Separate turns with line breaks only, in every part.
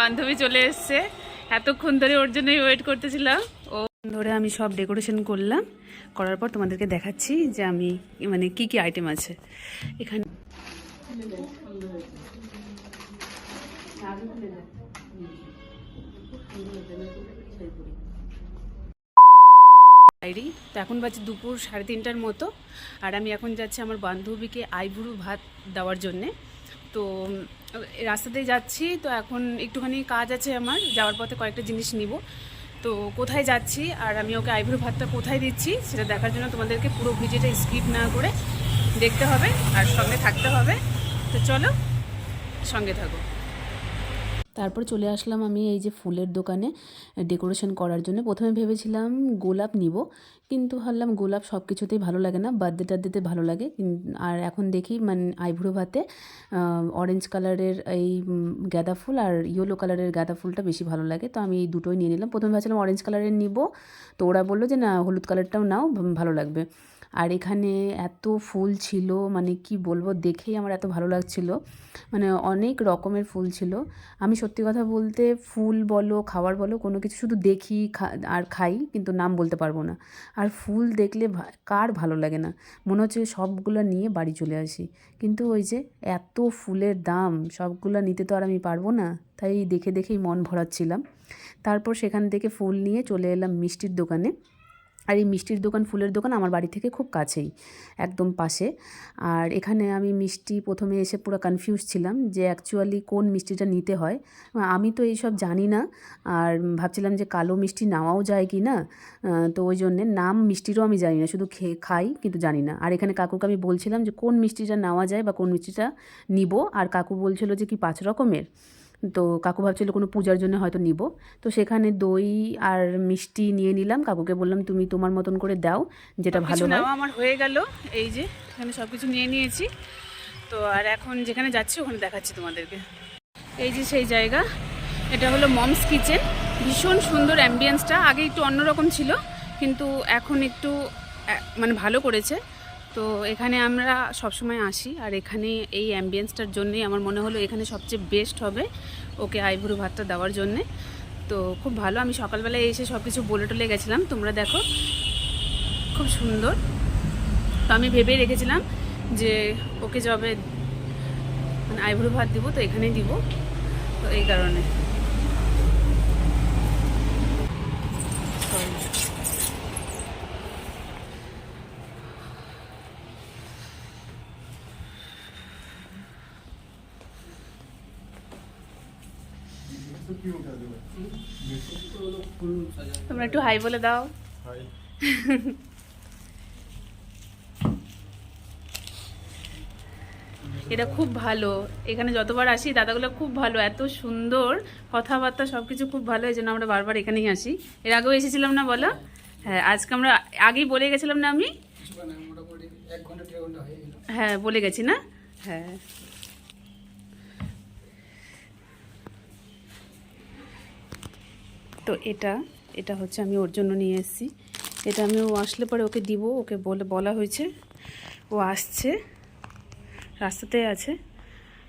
বান্ধবী চলে এসছে। এতক্ষণ ধরে ওর জন্যই ওয়েট করতেছিলাম। ও ধরে আমি সব ডেকোরেশন করলাম। করার পর তোমাদেরকে দেখাচ্ছি যে আমি মানে কি কি আইটেম আছে। এখানে ডায়েরি তো এখন বাজে দুপুর সাড়ে তিনটার মতো। আর আমি এখন যাচ্ছি আমার বান্ধবীকে আইবুড়ো ভাত দেওয়ার জন্যে। তো রাস্তাতে যাচ্ছি, তো এখন একটুখানি কাজ আছে আমার, যাওয়ার পথে কয়েকটা জিনিস নিব। তো কোথায় যাচ্ছি, আর আমি ওকে আইভ্রো ভাতটা কোথায় দিচ্ছি, সেটা দেখার জন্য তোমাদেরকে পুরো ভিডিওটা স্কিপ না করে দেখতে হবে, আর সঙ্গে থাকতে হবে। তো চলো, সঙ্গে থাকো। তারপর চলে আসলাম আমি এই যে ফুলের দোকানে ডেকোরেশন করার জন্য। প্রথমে ভেবেছিলাম গোলাপ নিব, কিন্তু ভাবলাম গোলাপ সব কিছুতেই ভালো লাগে না, বার্থডে টার্থডেতে ভালো লাগে। আর এখন দেখি মানে আইভ্রো ভাতে অরেঞ্জ কালারের এই গাঁদা ফুল আর ইয়েলো কালারের গাঁদা ফুলটা বেশি ভালো লাগে। তো আমি এই দুটোই নিয়ে নিলাম। প্রথমে ভাবছিলাম অরেঞ্জ কালারের নিব, তো ওরা বলল যে না, হলুদ কালারটাও নাও, ভালো লাগবে। আর এখানে এত ফুল ছিল মানে কি বলব, দেখেই আমার এত ভালো লাগছিল। মানে অনেক রকমের ফুল ছিল। আমি সত্যি কথা বলতে ফুল বলো, খাবার বলো, কোনো কিছু শুধু দেখি আর খাই, কিন্তু নাম বলতে পারব না। আর ফুল দেখলে কার ভালো লাগে না? মনে হচ্ছে সবগুলো নিয়ে বাড়ি চলে আসি। কিন্তু ওই যে এত ফুলের দাম, সবগুলো নিতে তো আর আমি পারব না, তাই দেখে দেখেই মন ভরাচ্ছিলাম। তারপর সেখান থেকে ফুল নিয়ে চলে এলাম মিষ্টির দোকানে। আর এই মিষ্টির দোকান, ফুলের দোকান আমার বাড়ি থেকে খুব কাছেই, একদম পাশে। আর এখানে আমি মিষ্টি প্রথমে এসে পুরো কনফিউজ ছিলাম যে অ্যাকচুয়ালি কোন মিষ্টিটা নিতে হয়। আমি তো এইসব জানি না, আর ভাবছিলাম যে কালো মিষ্টি নেওয়াও যায় কি না তো ওই জন্যে নাম মিষ্টিরও আমি জানি না, শুধু খেয়ে খাই কিন্তু জানি না। আর এখানে কাকুকে আমি বলছিলাম যে কোন মিষ্টিটা নেওয়া যায় বা কোন মিষ্টিটা নিব, আর কাকু বলছিল যে কি পাঁচ রকমের। তো কাকু ভাবছিল কোনো পূজার জন্য হয়তো নিব। তো সেখানে দই আর মিষ্টি নিয়ে নিলাম। কাকুকে বললাম তুমি তোমার মতন করে দাও যেটা ভালো হয়। আমার হয়ে গেল। এই যে এখানে সব কিছু নিয়ে নিয়েছি। তো আর এখন যেখানে যাচ্ছি ওখানে দেখাচ্ছি তোমাদেরকে। এই যে সেই জায়গা এটা হলো মমস কিচেন। ভীষণ সুন্দর অ্যাম্বিয়েন্সটা আগে একটু অন্যরকম ছিল কিন্তু এখন একটু মানে ভালো করেছে। তো এখানে আমরা সবসময় আসি আর এখানে এই অ্যাম্বিয়েন্সটার জন্যই আমার মনে হলো এখানে সবচেয়ে বেস্ট হবে ওকে আইভুরু ভাতটা দেওয়ার জন্যে। তো খুব ভালো, আমি সকালবেলায় এসে সব কিছু বলে টলে গেছিলাম, তোমরা দেখো। খুব সুন্দর। তো আমি ভেবেই রেখেছিলাম যে ওকে যবে মানে আইভুরু ভাত দিব, তো এখানেই দিব। তো এই কারণে। তোমরা একটু হাই বলে দাও। এটা খুব ভালো। এখানে যতবার আসি দাদাগুলো খুব ভালো এত সুন্দর কথাবার্তা সব কিছু খুব ভালো এই জন্য আমরা বারবার এখানেই আসি। এর আগেও এসেছিলাম না বলো? হ্যাঁ আজকে আমরা আগেই বলে গেছিলাম না আমি? হ্যাঁ বলে গেছি না? হ্যাঁ। তো এটা এটা হচ্ছে আমি ওর জন্য নিয়ে এসেছি। এটা আমি ও আসলে পরে ওকে দিব ওকে বলে বলা হয়েছে। ও আসছে রাস্তাতে আছে।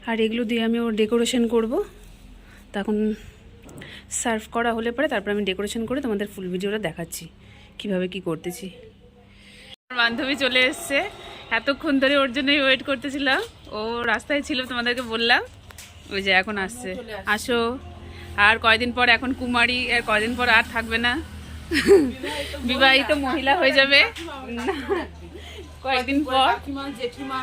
আর এগুলো দিয়ে আমি ওর ডেকোরেশন করব। তখন সার্ভ করা হলে পরে তারপর আমি ডেকোরেশন করে তোমাদের ফুল ভিডিওটা দেখাচ্ছি কীভাবে কি করতেছি। আমার বান্ধবী চলে এসছে। এতক্ষণ ধরে ওর জন্যই ওয়েট করতেছিলাম। ও রাস্তায় ছিল তোমাদেরকে বললাম। ওই যে এখন আসছে। আসো। আর কয়দিন পর এখন কুমারী আর কয়দিন পর আর থাকবে না? বিবাহিত মহিলা হয়ে যাবে? কয়েকদিন পর?
কাকিমা জেঠিমা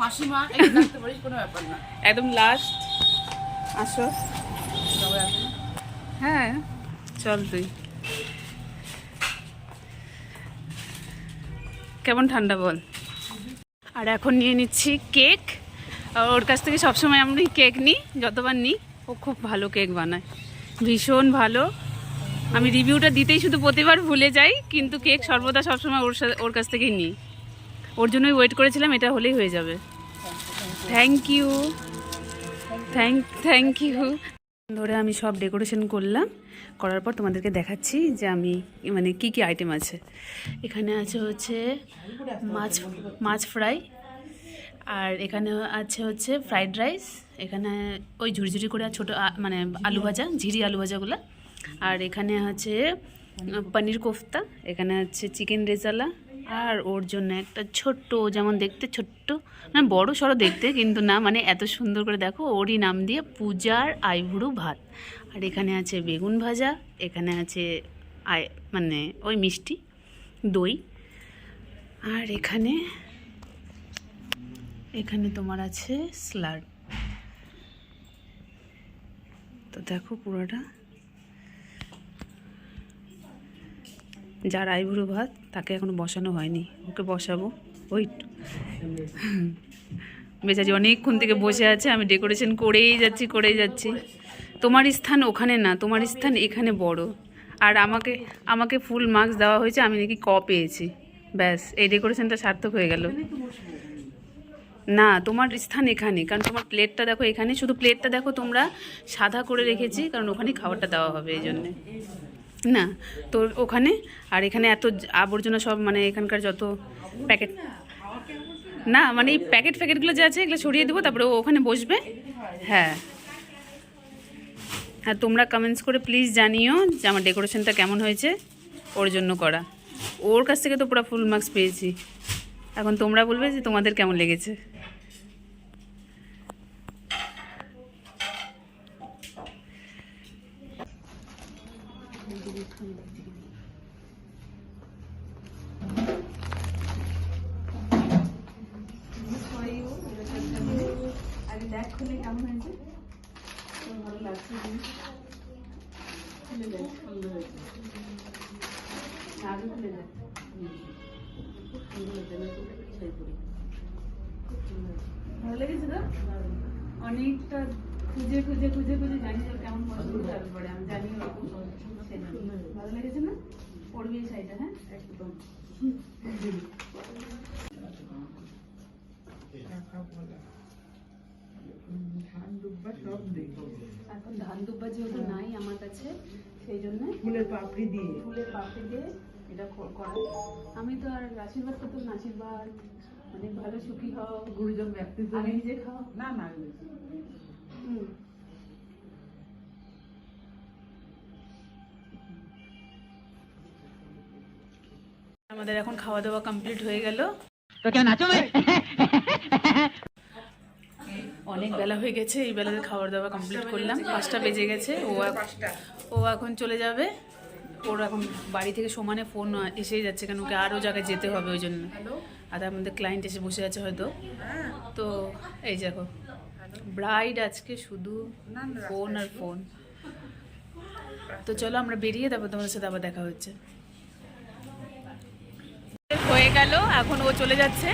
মাসিমা এগুলো থাকতে পারিস কোনো ব্যাপার না।
একদম লাস্ট আসো। হ্যাঁ চল তুই। কেমন ঠান্ডা বল? আর এখন নিয়ে নিচ্ছি কেক। ওর কাছ থেকে সবসময় আমি কেক নিই যতবার নিই। ও খুব ভালো কেক বানায়। ভীষণ ভালো। আমি রিভিউটা দিতেই শুধু প্রতিবার ভুলে যাই, কিন্তু কেক সর্বদা সবসময় ওর সাথে ওর কাছ থেকেই নিই। ওর জন্যই ওয়েট করেছিলাম, এটা হলেই হয়ে যাবে। Thank you thank thank you ধরে আমি সব ডেকোরেশন করলাম। করার পর তোমাদেরকে দেখাচ্ছি যে আমি মানে কি কি আইটেম আছে। এখানে আছে হচ্ছে মাছ মাছ ফ্রাই আর এখানে আছে হচ্ছে ফ্রাইড রাইস এখানে ওই ঝুড়ি করে ছোটো মানে আলু ভাজা ঝিরি আলু ভাজাগুলো। আর এখানে আছে পনির কোফতা এখানে হচ্ছে চিকেন রেজালা আর ওর জন্য একটা ছোট্ট যেমন দেখতে ছোট্ট মানে বড় সড়ো দেখতে কিন্তু না মানে এত সুন্দর করে দেখো ওরই নাম দিয়ে পূজার আইভুড়ু ভাত। আর এখানে আছে বেগুন ভাজা এখানে আছে আয় মানে ওই মিষ্টি দই। আর এখানে এখানে তোমার আছে স্লাড তো দেখো পুরোটা। যার আইবুড়ো ভাত, তাকে এখনও বসানো হয়নি। ওকে বসাবো। ওই বেচারি অনেকক্ষণ থেকে বসে আছে, আমি ডেকোরেশন করেই যাচ্ছি করেই যাচ্ছি। তোমার স্থান ওখানে না, তোমার স্থান এখানে বড়। আর আমাকে আমাকে ফুল মার্কস দেওয়া হয়েছে, আমি নাকি ক পেয়েছি। ব্যাস, এই ডেকোরেশনটা সার্থক হয়ে গেল। না, তোমার স্থান এখানে, কারণ তোমার প্লেটটা দেখো এখানে, শুধু প্লেটটা দেখো তোমরা সাদা করে রেখেছি, কারণ ওখানে খাবারটা দেওয়া হবে এই জন্যে। না তো ওখানে, আর এখানে এত আবর্জনা সব মানে এখানকার যত প্যাকেট না মানে এই প্যাকেট ফ্যাকেটগুলো যে আছে এগুলো সরিয়ে দেবো, তারপরে ওখানে বসবে। হ্যাঁ। আর তোমরা কমেন্টস করে প্লিজ জানিও যে আমার ডেকোরেশনটা কেমন হয়েছে ওর জন্য করা। ওর কাছ থেকে তো পুরো ফুল মার্কস পেয়েছি। এখন তোমরা বলবে যে তোমাদের কেমন লেগেছে। আগে দেখ খুলে কেমন হয়েছে ভালো লাগছে খুলে দেখ সুন্দর হয়েছে আগে খুলে দেখ ভালো লেগেছে। তো অনেকটা খুঁজে খুঁজে খুঁজে খুঁজে জানি কেমন পছন্দ আমি জানি ওরকম। ভালো লেগেছে না? শাড়িটা হ্যাঁ? একদম। এখন ধান দুব্বা যেহেতু নাই আমার কাছে সেই জন্য
ফুলের পাপড়ি দিয়ে।
ফুলের পাপড়ি দিয়ে এটা করা আমি তো আর আশীর্বাদ করতাম আশীর্বাদ। অনেক ভালো সুখী হও।
গুরুজন ব্যক্তি
নিজে খাও।
না না।
আমাদের এখন খাওয়া দাওয়া কমপ্লিট হয়ে গেল। অনেক বেলা হয়ে গেছে এই বেলাতে খাওয়া দাওয়া কমপ্লিট করলাম। পাঁচটা বেজে গেছে ও ও এখন চলে যাবে। ওর এখন বাড়ি থেকে সমানে ফোন এসেই যাচ্ছে কেন ওকে আরও জায়গায় যেতে হবে ওই জন্য। আর তার মধ্যে ক্লায়েন্ট এসে বসে আছে হয়তো। তো এই দেখো ব্রাইড আজকে শুধু ফোন আর ফোন তো চলো আমরা বেরিয়ে তারপর তোমাদের সাথে আবার দেখা হচ্ছে। হয়ে গেল এখন ও চলে যাচ্ছে।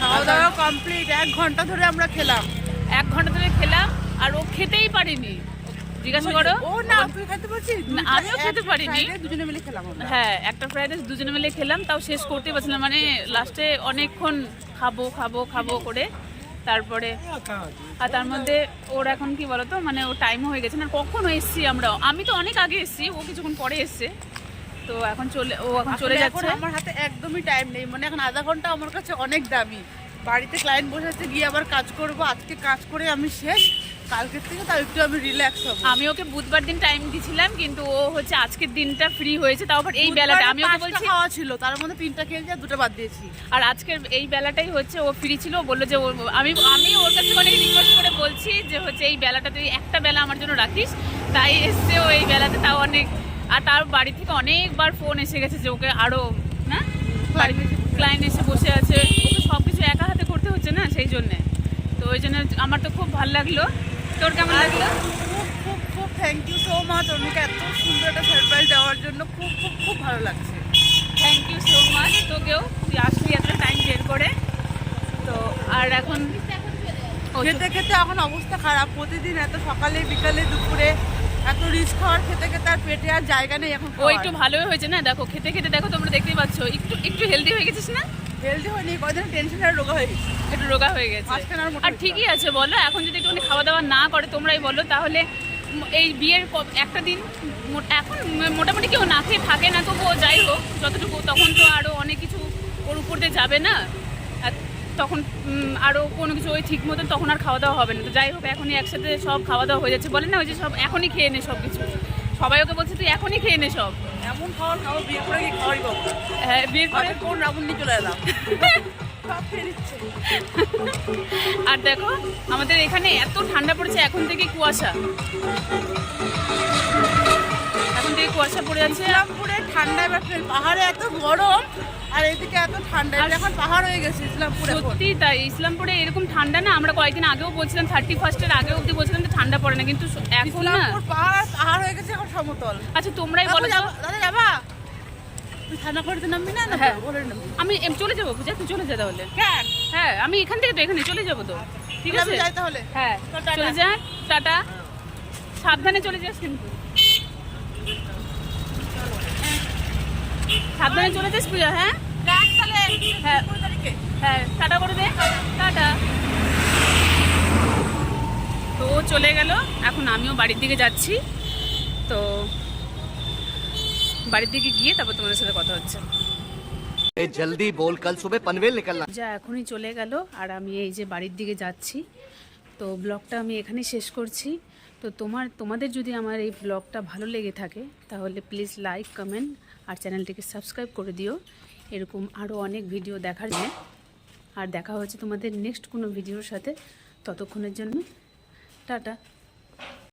খাওয়া দাওয়া কমপ্লিট এক ঘণ্টা ধরে আমরা খেলাম।
এক ঘণ্টা ধরে খেলাম আর ও খেতেই পারিনি। জিজ্ঞাসা করো।
ও না তুই খেতে পারছিস?
আমিও খেতে পারিনি।
দুজনে মিলে খেলাম
হ্যাঁ একটা ফ্রাইড রাইস দুজনে মিলে খেলাম তাও শেষ করতেই পারছিলাম মানে লাস্টে অনেকক্ষণ খাব খাব খাব করে তারপরে আর তার মধ্যে ওর এখন কি বলতো মানে ও টাইম হয়ে গেছে না কখন এসছি আমরা? আমি তো অনেক আগে এসছি ও কিছুক্ষণ পরে এসছে। তো এখন চলে ও এখন চলে যাচ্ছে।
আমার হাতে একদমই টাইম নেই। মানে এখন আধা ঘণ্টা আমার কাছে অনেক দামি। বাড়িতে ক্লায়েন্ট বসে আছে গিয়ে আবার কাজ করব। আজকে কাজ করে আমি শেষ। কালকের থেকে তাও একটু আমি রিল্যাক্স হব।
আমি ওকে বুধবার দিন টাইম দিছিলাম কিন্তু ও হচ্ছে আজকের দিনটা ফ্রি হয়েছে তাও আবার এই বেলাটা। আমি ওকে বলছি
খাওয়া ছিল তার মধ্যে তিনটা খেয়েছি আর দুটো বাদ দিয়েছি।
আর আজকের এই বেলাটাই হচ্ছে ও ফ্রি ছিল ও বলল যে ও- আমি আমি ওর কাছে অনেক রিকোয়েস্ট করে বলছি যে হচ্ছে এই বেলাটা তুই একটা বেলা আমার জন্য রাখিস। তাই এসছে ও এই বেলাতে তাও অনেক আর তার বাড়ি থেকে অনেকবার ফোন এসে গেছে যে ওকে আরও না? ক্লায়েন্ট এসে বসে আছে। কিছু একা হাতে করতে হচ্ছে না সেই জন্যে। তো ওই জন্য আমার তো খুব ভালো লাগল। তোর কেমন লাগল?
খুব খুব খুব থ্যাংক ইউ সো মাচ অনেকে এত সুন্দর একটা সারপ্রাইজ দেওয়ার জন্য খুব খুব খুব ভালো লাগছে।
থ্যাংক ইউ সো মাচ তোকেও। তুই আসলি এত টাইম বের করে। তো আর এখন
খেতে খেতে এখন অবস্থা খারাপ। প্রতিদিন এত সকালে বিকালে দুপুরে এত রিচ খাওয়ার খেতে খেতে আর পেটে আর জায়গা নেই এখন
ও একটু ভালোই হয়েছে না? দেখো খেতে খেতে দেখো তোমরা দেখতেই পাচ্ছ। একটু একটু হেলদি হয়ে গেছিস না?
হেলদি হয়নি কদিন টেনশন আর রোগা হয়ে গেছে।
একটু রোগা হয়ে গেছে।
আর
ঠিকই আছে বলো। এখন যদি একটুখানি খাওয়া দাওয়া না করে তোমরাই বলো। তাহলে এই বিয়ের একটা দিন এখন মোটামুটি কেউ না খেয়ে থাকে না তবুও যাই হোক যতটুকু তখন তো আরও অনেক কিছু ওর উপর দিয়ে যাবে না। তখন আরও কোনো কিছু ওই ঠিক মতন তখন আর খাওয়া দাওয়া হবে না। তো যাই হোক এখনই একসাথে সব খাওয়া দাওয়া হয়ে যাচ্ছে। বলে না ওই যে সব এখনই খেয়ে নে সব কিছু সবাই ওকে বলছে তুই এখনই খেয়ে নে সব।
এমন খাওয়ার খাব বিয়ে করে কি খাওয়াই পাবো
হ্যাঁ বিয়ে পরে
কোন রাবণ নিয়ে চলে এলাম।
আর দেখো আমাদের এখানে এত ঠান্ডা পড়েছে এখন থেকে কুয়াশা। এখন থেকে কুয়াশা পড়ে যাচ্ছে।
ঠান্ডা এবার পাহাড়ে এত গরম আর এদিকে এত ঠান্ডা এখন পাহাড় হয়ে গেছে ইসলামপুরে
সত্যি তাই ইসলামপুরে এরকম ঠান্ডা না আমরা কয়েকদিন আগেও বলছিলাম থার্টি ফার্স্টের আগে অবধি বলছিলাম যে ঠান্ডা পড়ে না কিন্তু এখন না।
পাহাড় পাহাড় হয়ে গেছে এখন সমতল।
আচ্ছা তোমরাই বলো?
দাদা যাবা? তুই ঠান্ডা করতে নামবি না?
হ্যাঁ। আমি চলে যাব পূজা তুই চলে যা তাহলে।
কেন?
হ্যাঁ আমি এখান থেকে তো এখানে চলে যাব তো। ঠিক আছে?
যাই তাহলে।
হ্যাঁ। চলে যা টাটা। সাবধানে চলে যাস কিন্তু। সাবধানে চলে যাস পূজা হ্যাঁ? হ্যাঁ।, হ্যাঁ। টাটা করে দে। টাটা। তো চলে গেল। এখন আমিও বাড়ির দিকে যাচ্ছি। তো বাড়ির দিকে গিয়ে তারপর তোমাদের সাথে কথা হচ্ছে।
জলদি বল কাল পানভেল
যা এখনই চলে গেল। আর আমি এই যে বাড়ির দিকে যাচ্ছি। তো ব্লগটা আমি এখানে শেষ করছি। তো তোমার তোমাদের যদি আমার এই ব্লগটা ভালো লেগে থাকে তাহলে প্লিজ লাইক কমেন্ট আর চ্যানেলটিকে সাবস্ক্রাইব করে দিও। এরকম আরও অনেক ভিডিও দেখার জন্য। আর দেখা হচ্ছে তোমাদের নেক্সট কোনো ভিডিওর সাথে। ততক্ষণের জন্য, টাটা।